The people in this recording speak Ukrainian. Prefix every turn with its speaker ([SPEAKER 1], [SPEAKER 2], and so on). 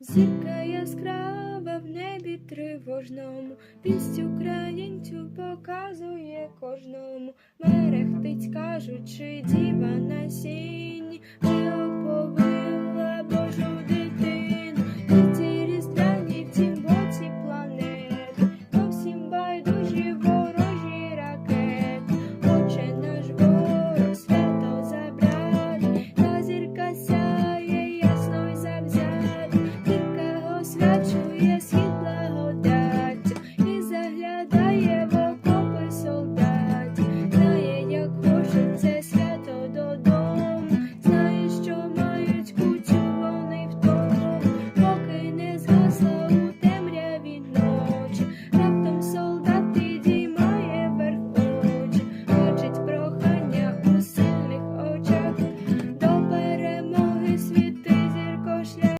[SPEAKER 1] Зірка яскрава в небі тривожному, вість українцю показує кожному, мерехтить, кажучи, діва на Yes. się